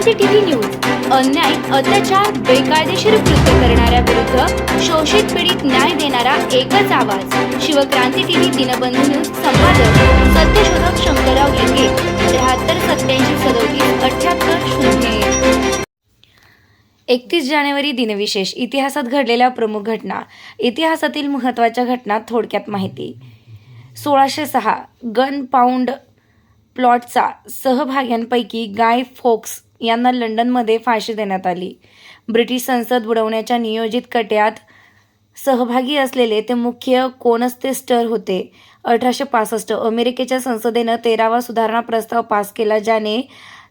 क्रांती TV news. अन्याय अत्याचार बेकायदेशीर कृत्य करणाऱ्या विरुद्ध शोषित पीडित न्याय देणारा एकच आवाज. शिवक्रांती टीव्ही दिनबंधू न्यूज संपादक सत्यशोधक शंकरराव लिंगे त्र्याहत्तर सत्याऐंशी सदोतीस अठ्याहत्तर शून्य एकतीस जानेवारी दिनविशेष इतिहासात घडलेल्या प्रमुख घटना. इतिहासातील महत्त्वाच्या घटना थोडक्यात माहिती. सोळाशे सहा गन पाऊंड प्लॉटचा सहभाग्यांपैकी गाय फोक्स यांना लंडनमध्ये फाशी देण्यात आली. ब्रिटिश संसद बुडवण्याच्या नियोजित कट्यात सहभागी असलेले ते मुख्य कोनस्तेस्टर होते. अठराशे पासष्ट अमेरिकेच्या संसदेनं तेरावा सुधारणा प्रस्ताव पास केला ज्याने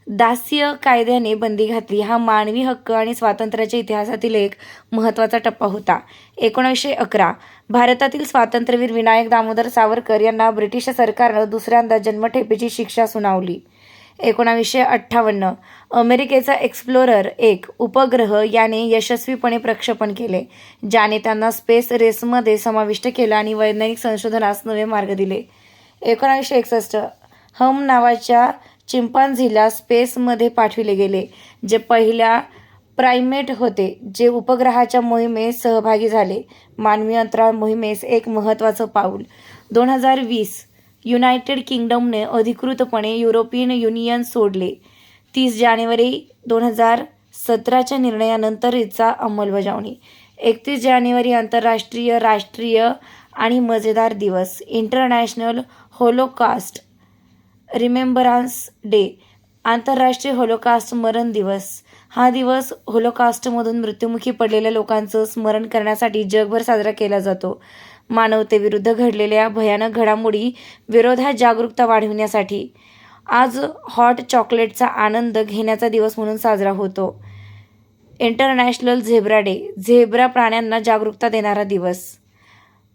दास्य कायद्याने बंदी घातली. हा मानवी हक्क आणि स्वातंत्र्याच्या इतिहासातील एक महत्त्वाचा टप्पा होता. एकोणीसशे अकरा भारतातील स्वातंत्र्यवीर विनायक दामोदर सावरकर यांना ब्रिटिश सरकारनं दुसऱ्यांदा जन्मठेपेची शिक्षा सुनावली. एकोणावीसशे अठ्ठावन्न. अमेरिकेचा एक्सप्लोरर एक उपग्रह याने यशस्वीपणे प्रक्षेपण केले ज्याने त्यांना स्पेस रेसमध्ये समाविष्ट केलं आणि वैज्ञानिक संशोधनास नवे मार्ग दिले. एकोणावीसशे एकसष्ट. हम नावाच्या चिंपांझीला स्पेसमध्ये पाठविले गेले जे पहिल्या प्रायमेट होते जे उपग्रहाच्या मोहिमेत सहभागी झाले. मानवी अंतराळ मोहिमेस एक महत्त्वाचं पाऊल. दोन हजार वीस. युनायटेड किंगडमने अधिकृतपणे युरोपियन युनियन सोडले. तीस जानेवारी दोन हजार सतराच्या निर्णयानंतर हिचा अंमलबजावणी. एकतीस जानेवारी आंतरराष्ट्रीय राष्ट्रीय आणि मजेदार दिवस. International Holocaust remembrance day. आंतरराष्ट्रीय होलोकास्ट स्मरण दिवस. हा दिवस होलोकास्टमधून मृत्युमुखी पडलेल्या लोकांचं स्मरण करण्यासाठी जगभर साजरा केला जातो. मानवतेविरुद्ध घडलेल्या भयानक घडामोडी विरोधात जागरूकता वाढविण्यासाठी आज हॉट चॉकलेटचा आनंद घेण्याचा दिवस म्हणून साजरा होतो. इंटरनॅशनल झेब्रा डे झेब्रा प्राण्यांना जागरूकता देणारा दिवस.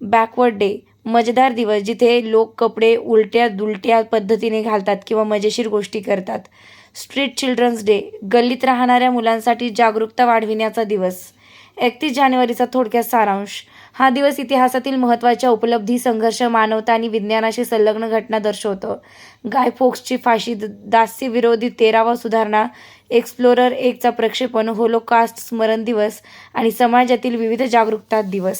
बॅकवर्ड डे मजेदार दिवस जिथे लोक कपडे उलट्या दुलट्या पद्धतीने घालतात किंवा मजेशीर गोष्टी करतात. स्ट्रीट चिल्ड्रन्स डे गल्लीत राहणाऱ्या मुलांसाठी जागरूकता वाढविण्याचा दिवस. एकतीस जानेवारीचा थोडक्यात सारांश. हा दिवस इतिहासातील महत्त्वाच्या उपलब्धी संघर्ष मानवता आणि विज्ञानाशी संलग्न घटना दर्शवतो. गाय फोक्सची फाशी द- दास्यविरोधी तेरावा सुधारणा एक्सप्लोरर एकचा प्रक्षेपण होलोकास्ट स्मरण दिवस आणि समाजातील विविध जागरूकता दिवस.